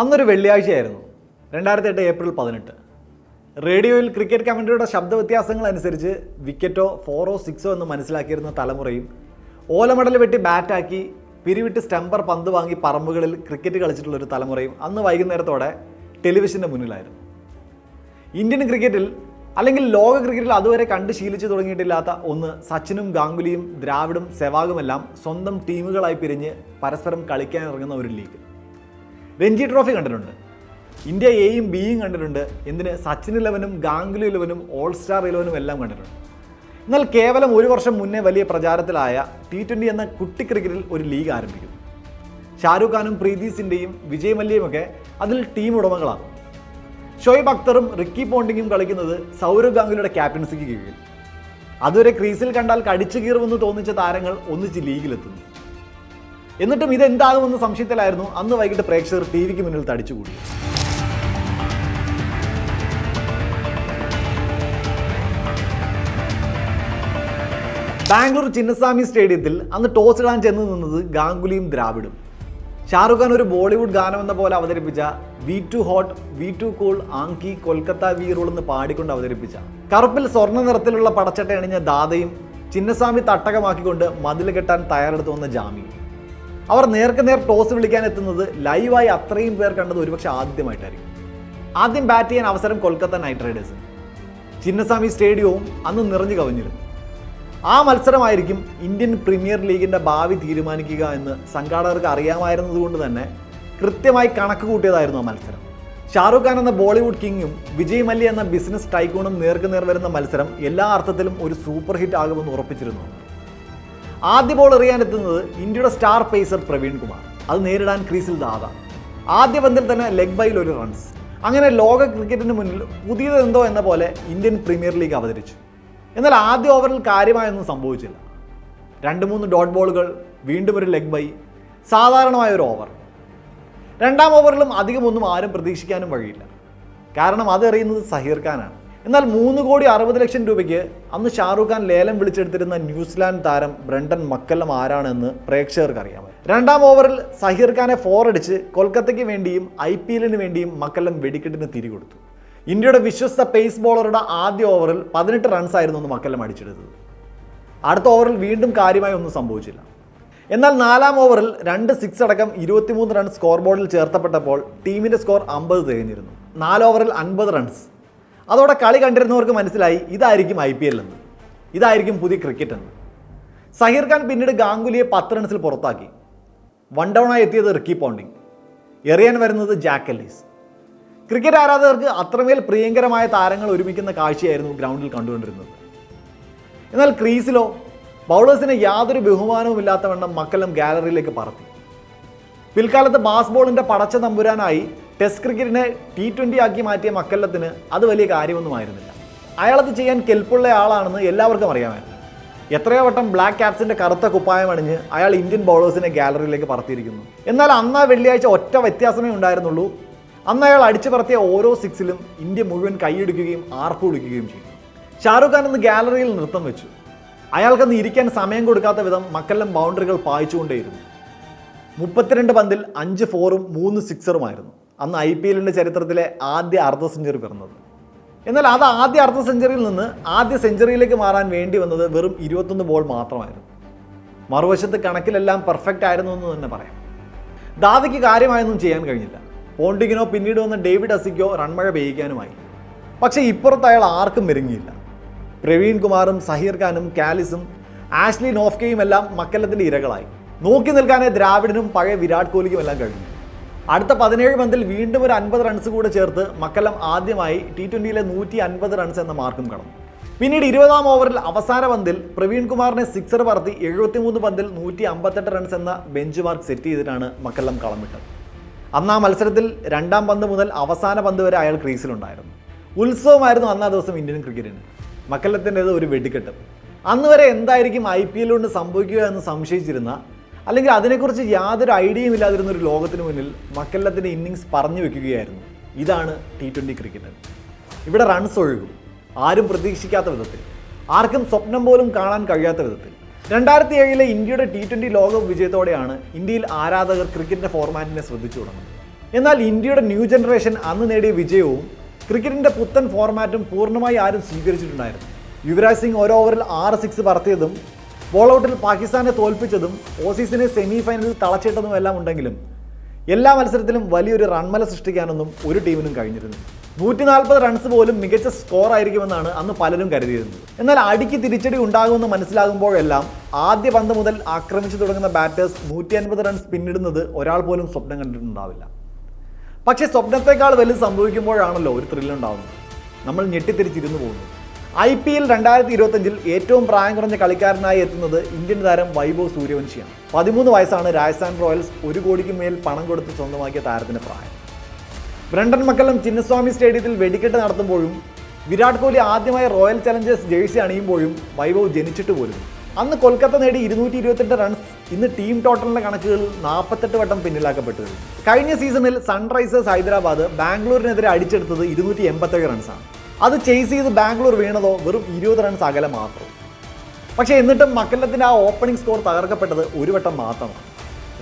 അന്നൊരു വെള്ളിയാഴ്ചയായിരുന്നു. രണ്ടായിരത്തി എട്ട് ഏപ്രിൽ പതിനെട്ട്. റേഡിയോയിൽ ക്രിക്കറ്റ് കമൻട്രിയുടെ ശബ്ദ വ്യത്യാസങ്ങൾ അനുസരിച്ച് വിക്കറ്റോ ഫോറോ സിക്സോ എന്ന് മനസ്സിലാക്കിയിരുന്ന തലമുറയും ഓലമടൽ വെട്ടി ബാറ്റാക്കി പിരിവിട്ട് സ്റ്റംപർ പന്ത് വാങ്ങി പറമ്പുകളിൽ ക്രിക്കറ്റ് കളിച്ചിട്ടുള്ള ഒരു തലമുറയും അന്ന് വൈകുന്നേരത്തോടെ ടെലിവിഷന്റെ മുന്നിലായിരുന്നു. ഇന്ത്യൻ ക്രിക്കറ്റിൽ അല്ലെങ്കിൽ ലോക ക്രിക്കറ്റിൽ അതുവരെ കണ്ട് ശീലിച്ചു തുടങ്ങിയിട്ടില്ലാത്ത ഒന്ന് സച്ചിനും ഗാംഗുലിയും ദ്രാവിഡും സെവാഗുമെല്ലാം സ്വന്തം ടീമുകളായി പിരിഞ്ഞ് പരസ്പരം കളിക്കാൻ ഇറങ്ങുന്ന ഒരു ലീഗ്. രഞ്ജി ട്രോഫി കണ്ടിട്ടുണ്ട്. ഇന്ത്യ എയും ബിയും കണ്ടിട്ടുണ്ട്. എന്തിന്? സച്ചിൻ ഇലവനും ഗാംഗുലി ഇലവനും ഓൾ സ്റ്റാർ ഇലവനും എല്ലാം കണ്ടിട്ടുണ്ട്. എന്നാൽ കേവലം ഒരു വർഷം മുന്നേ വലിയ പ്രചാരത്തിലായ ടി ട്വന്റി എന്ന കുട്ടി ക്രിക്കറ്റിൽ ഒരു ലീഗ് ആരംഭിക്കുന്നു. ഷാരൂഖ് ഖാനും പ്രീതി സിന്റെയും വിജയ് മല്യയും ഒക്കെ അതിൽ ടീം ഉടമകളാണ് ഷോയിബ് അക്തറും റിക്കി പോണ്ടിങ്ങും കളിക്കുന്നത് സൗരവ് ഗാംഗുലിയുടെ ക്യാപ്റ്റൻസിക്ക് കീഴിൽ. അതുവരെ ക്രീസിൽ കണ്ടാൽ കടിച്ചു കീറുമെന്ന് തോന്നിച്ച താരങ്ങൾ ഒന്നിച്ച് ലീഗിലെത്തുന്നു എന്നിട്ടും ഇതെന്താകുമെന്ന് സംശയത്തിലായിരുന്നു. അന്ന് വൈകിട്ട് പ്രേക്ഷകർ ടി വിക്ക് മുന്നിൽ തടിച്ചുകൂടി. ബാംഗ്ലൂർ ചിന്നസ്വാമി സ്റ്റേഡിയത്തിൽ അന്ന് ടോസ് ഇടാൻ ചെന്ന് നിന്നത് ഗാംഗുലിയും ദ്രാവിഡും. ഷാറുഖ് ഖാൻ ഒരു ബോളിവുഡ് ഗാനമെന്ന പോലെ അവതരിപ്പിച്ച we too hot we too cool Ayanki Kolkata we rule എന്ന് പാടിക്കൊണ്ട് അവതരിപ്പിച്ച. കറുപ്പിൽ സ്വർണ നിറത്തിലുള്ള പടച്ചട്ട അണിഞ്ഞ ദാദയും ചിന്നസ്വാമി തട്ടകമാക്കിക്കൊണ്ട് മതിൽ കെട്ടാൻ തയ്യാറെടുത്തു വന്ന ജാമി അവർ നേർക്ക് നേർ ടോസ് വിളിക്കാൻ എത്തുന്നത് ലൈവായി അത്രയും പേർ കണ്ടത് ഒരുപക്ഷെ ആദ്യമായിട്ടായിരിക്കും. ആദ്യം ബാറ്റ് ചെയ്യാൻ അവസരം കൊൽക്കത്ത നൈറ്റ് റൈഡേഴ്സിന് ചിന്നസ്വാമി സ്റ്റേഡിയവും അന്ന് നിറഞ്ഞു കവിഞ്ഞിരുന്നു. ആ മത്സരമായിരിക്കും ഇന്ത്യൻ പ്രീമിയർ ലീഗിന്റെ ഭാവി തീരുമാനിക്കുക എന്ന് സംഘാടകർക്ക് അറിയാമായിരുന്നതുകൊണ്ട് തന്നെ കൃത്യമായി കണക്ക് കൂട്ടിയതായിരുന്നു ആ മത്സരം. ഷാറുഖ് ഖാൻ എന്ന ബോളിവുഡ് കിങ്ങും വിജയ് മല്യ എന്ന ബിസിനസ് ടൈക്കൂണും നേർക്കുനേർ വരുന്ന മത്സരം എല്ലാ അർത്ഥത്തിലും ഒരു സൂപ്പർ ഹിറ്റ് ആകുമെന്ന് ഉറപ്പിച്ചിരുന്നു. ആദ്യ ബോൾ എറിയാനെത്തുന്നത് ഇന്ത്യയുടെ സ്റ്റാർ പേസർ പ്രവീൺ കുമാർ. അത് നേരിടാൻ ക്രീസിൽ ദാദ. ആദ്യ പന്തിൽ തന്നെ ലെഗ് ബൈയിൽ ഒരു റൺസ് അങ്ങനെ ലോക ക്രിക്കറ്റിന് മുന്നിൽ പുതിയതെന്തോ എന്ന പോലെ ഇന്ത്യൻ പ്രീമിയർ ലീഗ് അവതരിച്ചു. എന്നാൽ ആദ്യ ഓവറിൽ കാര്യമായൊന്നും സംഭവിച്ചില്ല. രണ്ട് മൂന്ന് ഡോട്ട് ബോളുകൾ വീണ്ടും ഒരു ലെഗ് ബൈ സാധാരണമായ ഒരു ഓവർ രണ്ടാം ഓവറിലും അധികമൊന്നും ആരും പ്രതീക്ഷിക്കാനും വഴിയില്ല. കാരണം അത് എറിയുന്നത് സഹീർ ഖാനാണ്. എന്നാൽ മൂന്ന് കോടി അറുപത് ലക്ഷം രൂപയ്ക്ക് അന്ന് ഷാറൂഖ് ഖാൻ ലേലം വിളിച്ചെടുത്തിരുന്ന ന്യൂസിലാൻഡ് താരം ബ്രണ്ടൻ മക്കല്ലം ആരാണെന്ന് പ്രേക്ഷകർക്ക് അറിയാം രണ്ടാം ഓവറിൽ സഹീർ ഖാനെ ഫോർ അടിച്ച് കൊൽക്കത്തയ്ക്ക് വേണ്ടിയും ഐ പി എല്ലിന് വേണ്ടിയും മക്കല്ലം വെടിക്കെട്ടിന് തിരികൊടുത്തു ഇന്ത്യയുടെ വിശ്വസ്ത പേസ് ബോളറുടെ ആദ്യ ഓവറിൽ പതിനെട്ട് റൺസ് ആയിരുന്നു ഒന്ന് മക്കല്ലം അടിച്ചെടുത്തത്. അടുത്ത ഓവറിൽ വീണ്ടും കാര്യമായി ഒന്നും സംഭവിച്ചില്ല. എന്നാൽ നാലാം ഓവറിൽ രണ്ട് സിക്സ് അടക്കം ഇരുപത്തിമൂന്ന് റൺസ് സ്കോർ ബോർഡിൽ ചേർത്തപ്പെട്ടപ്പോൾ ടീമിന്റെ സ്കോർ അമ്പത് തികഞ്ഞിരുന്നു നാല് ഓവറിൽ അൻപത് റൺസ് അതോടെ കളി കണ്ടിരുന്നവർക്ക് മനസ്സിലായി ഇതായിരിക്കും ഐ പി എൽ എന്ന്. ഇതായിരിക്കും പുതിയ ക്രിക്കറ്റ് എന്ന്. സഹീർ ഖാൻ പിന്നീട് ഗാംഗുലിയെ പത്ത് റൺസിൽ പുറത്താക്കി. വൺ ഡൗണായി എത്തിയത് റിക്കി പോണ്ടിങ്. എറിയാൻ വരുന്നത് ജാക്ക് അല്ലീസ് ക്രിക്കറ്റ് ആരാധകർക്ക് അത്രമേൽ പ്രിയങ്കരമായ താരങ്ങൾ ഒരുമിക്കുന്ന കാഴ്ചയായിരുന്നു ഗ്രൗണ്ടിൽ കണ്ടുകൊണ്ടിരുന്നത്. എന്നാൽ ക്രീസിലോ ബൗളേഴ്സിന് യാതൊരു ബഹുമാനവും ഇല്ലാത്തവണ്ണം മക്കലം ഗാലറിയിലേക്ക് പറത്തി. പിൽക്കാലത്ത് ബാസ്ബോളിന്റെ പടച്ച തമ്പുരാനായി ടെസ്റ്റ് ക്രിക്കറ്റിനെ ടി ട്വന്റി ആക്കി മാറ്റിയ മക്കല്ലത്തിന് അത് വലിയ കാര്യമൊന്നും ആയിരുന്നില്ല. അയാളത് ചെയ്യാൻ കെൽപ്പുള്ള ആളാണെന്ന് എല്ലാവർക്കും അറിയാമായിരുന്നു. എത്രയോ വട്ടം ബ്ലാക്ക് ക്യാപ്സിന്റെ കറുത്ത കുപ്പായം അണിഞ്ഞ് അയാൾ ഇന്ത്യൻ ബൗളേഴ്സിനെ ഗാലറിയിലേക്ക് പറത്തിയിരിക്കുന്നു. എന്നാൽ അന്ന് വെള്ളിയാഴ്ച ഒറ്റ വ്യത്യാസമേ ഉണ്ടായിരുന്നുള്ളൂ. അന്ന് അയാൾ അടിച്ചു പറത്തിയ ഓരോ സിക്സിലും ഇന്ത്യ മുഴുവൻ കൈയെടുക്കുകയും ആർപ്പ് വിളിക്കുകയും ചെയ്തു. ഷാറുഖ് ഖാൻ അന്ന് ഗാലറിയിൽ നൃത്തം വെച്ചു. അയാൾക്കന്ന് ഇരിക്കാൻ സമയം കൊടുക്കാത്ത വിധം മക്കെല്ലാം ബൗണ്ടറികൾ പായിച്ചുകൊണ്ടേയിരുന്നു. മുപ്പത്തിരണ്ട് പന്തിൽ അഞ്ച് ഫോറും മൂന്ന് സിക്സറുമായിരുന്നു. അന്ന് ഐ പി എല്ലിന്റെ ചരിത്രത്തിലെ ആദ്യ അർദ്ധ സെഞ്ചുറി പിറന്നത്. എന്നാൽ അത് ആദ്യ അർദ്ധ സെഞ്ചുറിയിൽ നിന്ന് ആദ്യ സെഞ്ചുറിയിലേക്ക് മാറാൻ വേണ്ടി വന്നത് വെറും ഇരുപത്തൊന്ന് ബോൾ മാത്രമായിരുന്നു. മറുവശത്ത് കണക്കിലെല്ലാം പെർഫെക്റ്റ് ആയിരുന്നു എന്ന് തന്നെ പറയാം. ദാദയ്ക്ക് കാര്യമായൊന്നും ചെയ്യാൻ കഴിഞ്ഞില്ല. പോണ്ടിങ്ങിനോ പിന്നീട് വന്ന ഡേവിഡ് അസിക്കോ റൺമഴ പെയ്യിക്കാനുമായി. പക്ഷേ ഇപ്പുറത്ത് അയാൾ ആർക്കും മെരുങ്ങിയില്ല. പ്രവീൺ കുമാറും സഹീർ ഖാനും കാലിസും ആഷ്ലി നോഫ്കയും എല്ലാം മക്കല്ലത്തിന്റെ ഇരകളായി. നോക്കി നിൽക്കാനേ ദ്രാവിഡിനും പഴയ വിരാട് കോഹ്ലിക്കും എല്ലാം കഴിഞ്ഞു. അടുത്ത പതിനേഴ് പന്തിൽ വീണ്ടും ഒരു അൻപത് റൺസ് കൂടെ ചേർത്ത് മക്കല്ലം ആദ്യമായി ടി ട്വന്റിയിലെ നൂറ്റി അൻപത് റൺസ് എന്ന മാർക്കും കടന്നു. പിന്നീട് ഇരുപതാം ഓവറിൽ അവസാന പന്തിൽ പ്രവീൺ കുമാറിനെ സിക്സർ പറത്തി എഴുപത്തിമൂന്ന് പന്തിൽ നൂറ്റി അമ്പത്തെട്ട് റൺസ് എന്ന ബെഞ്ച് മാർക്ക് സെറ്റ് ചെയ്തിട്ടാണ് മക്കല്ലം കളമിട്ടത്. അന്ന് ആ മത്സരത്തിൽ രണ്ടാം പന്ത് മുതൽ അവസാന പന്ത് വരെ അയാൾ ക്രീസിലുണ്ടായിരുന്നു. ഉത്സവമായിരുന്നു അന്നാ ദിവസം ഇന്ത്യൻ ക്രിക്കറ്റിന്. മക്കല്ലത്തിന്റെത് ഒരു വെടിക്കെട്ട്. അന്ന് വരെ എന്തായിരിക്കും ഐ പി എല്ലുകൊണ്ട് സംഭവിക്കുക എന്ന് സംശയിച്ചിരുന്ന അല്ലെങ്കിൽ അതിനെക്കുറിച്ച് യാതൊരു ഐഡിയയും ഇല്ലാതിരുന്ന ഒരു ലോകത്തിന് മുന്നിൽ മക്കല്ലത്തിന്റെ ഇന്നിങ്സ് പറഞ്ഞു വെക്കുകയായിരുന്നു. ഇതാണ് ടി ട്വന്റി ക്രിക്കറ്റ് ഇവിടെ റൺസ് ഒഴുകും. ആരും പ്രതീക്ഷിക്കാത്ത വിധത്തിൽ. ആർക്കും സ്വപ്നം പോലും കാണാൻ കഴിയാത്ത വിധത്തിൽ. രണ്ടായിരത്തി ഏഴിലെ ഇന്ത്യയുടെ ടി ട്വന്റി ലോകകപ്പ് വിജയത്തോടെയാണ് ഇന്ത്യയിൽ ആരാധകർ ക്രിക്കറ്റിന്റെ ഫോർമാറ്റിനെ ശ്രദ്ധിച്ചു തുടങ്ങുന്നത്. എന്നാൽ ഇന്ത്യയുടെ ന്യൂ ജനറേഷൻ അന്ന് നേടിയ വിജയവും ക്രിക്കറ്റിന്റെ പുത്തൻ ഫോർമാറ്റും പൂർണമായി ആരും സ്വീകരിച്ചിട്ടുണ്ടായിരുന്നു യുവരാജ് സിംഗ് ഓരോ ഓവറിൽ ആറ് സിക്സ് പറത്തിയതും ബോൾ ഔട്ടിൽ പാകിസ്ഥാനെ തോൽപ്പിച്ചതും ഓസീസിനെ സെമി ഫൈനലിൽ തളച്ചിട്ടതും എല്ലാം ഉണ്ടെങ്കിലും എല്ലാ മത്സരത്തിലും വലിയൊരു റൺമല സൃഷ്ടിക്കാനൊന്നും ഒരു ടീമിനും കഴിഞ്ഞിരുന്നു നൂറ്റി നാൽപ്പത് റൺസ് പോലും മികച്ച സ്കോർ ആയിരിക്കുമെന്നാണ് അന്ന് പലരും കരുതിയിരുന്നത്. എന്നാൽ അടിക്ക് തിരിച്ചടി ഉണ്ടാകുമെന്ന് മനസ്സിലാകുമ്പോഴെല്ലാം ആദ്യ പന്ത് മുതൽ ആക്രമിച്ചു തുടങ്ങുന്ന ബാറ്റേഴ്സ് നൂറ്റി അൻപത് റൺസ് പിന്നിടുന്നത് ഒരാൾ പോലും സ്വപ്നം കണ്ടിട്ടുണ്ടാവില്ല. പക്ഷേ സ്വപ്നത്തെക്കാൾ വലുത് സംഭവിക്കുമ്പോഴാണല്ലോ ഒരു ത്രില്ലുണ്ടാവുന്നത് നമ്മൾ ഞെട്ടിത്തിരിച്ചിരുന്നു പോകുന്നു ഐ പി എൽ രണ്ടായിരത്തി ഇരുപത്തഞ്ചിൽ ഏറ്റവും പ്രായം കുറഞ്ഞ കളിക്കാരനായി എത്തുന്നത് ഇന്ത്യൻ താരം വൈഭവ് സൂര്യവംശിയാണ്. പതിമൂന്ന് വയസ്സാണ് രാജസ്ഥാൻ റോയൽസ് ഒരു കോടിക്ക് മേൽ പണം കൊടുത്ത് സ്വന്തമാക്കിയ താരത്തിന്റെ പ്രായം. ബ്രണ്ടൻ മക്കല്ലം ചിന്നസ്വാമി സ്റ്റേഡിയത്തിൽ വെടിക്കെട്ട് നടത്തുമ്പോഴും വിരാട് കോഹ്ലി ആദ്യമായി റോയൽ ചലഞ്ചേഴ്സ് ജേഴ്സി അണിയുമ്പോഴും വൈഭവ് ജനിച്ചിട്ട് പോലും. അന്ന് കൊൽക്കത്ത നേടി ഇരുന്നൂറ്റി ഇരുപത്തെട്ട് റൺസ് ഇന്ന് ടീം ടോട്ടലിന്റെ കണക്കുകൾ നാൽപ്പത്തെട്ട് വട്ടം പിന്നിലാക്കപ്പെട്ടു കഴിഞ്ഞ സീസണിൽ സൺറൈസേഴ്സ് ഹൈദരാബാദ് ബാംഗ്ലൂരിനെതിരെ അടിച്ചെടുത്തത് ഇരുന്നൂറ്റി എൺപത്തേഴ് റൺസാണ്. അത് ചേസ് ചെയ്ത് ബാംഗ്ലൂർ വീണതോ വെറും ഇരുപത് റൺസ് അകലെ മാത്രം. പക്ഷേ എന്നിട്ടും മക്കല്ലത്തിന്റെ ആ ഓപ്പണിംഗ് സ്കോർ തകർക്കപ്പെട്ടത് ഒരു വട്ടം മാത്രമാണ്.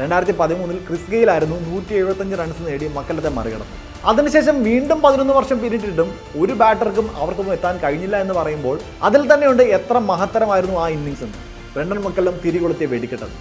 രണ്ടായിരത്തി പതിമൂന്നിൽ ക്രിസ് ഗെയിലായിരുന്നു നൂറ്റി എഴുപത്തഞ്ച് റൺസ് നേടി മക്കല്ലത്തെ മറികടന്നു അതിനുശേഷം വീണ്ടും പതിനൊന്ന് വർഷം പിന്നിട്ടിട്ടും ഒരു ബാറ്റർക്കും അവർക്കൊന്നും എത്താൻ കഴിഞ്ഞില്ല എന്ന് പറയുമ്പോൾ അതിൽ തന്നെയുണ്ട് എത്ര മഹത്തരമായിരുന്നു ആ ഇന്നിങ്സ് എന്ന്. Brendon McCullum തിരികൊളുത്തിയ വെടിക്കെട്ടത്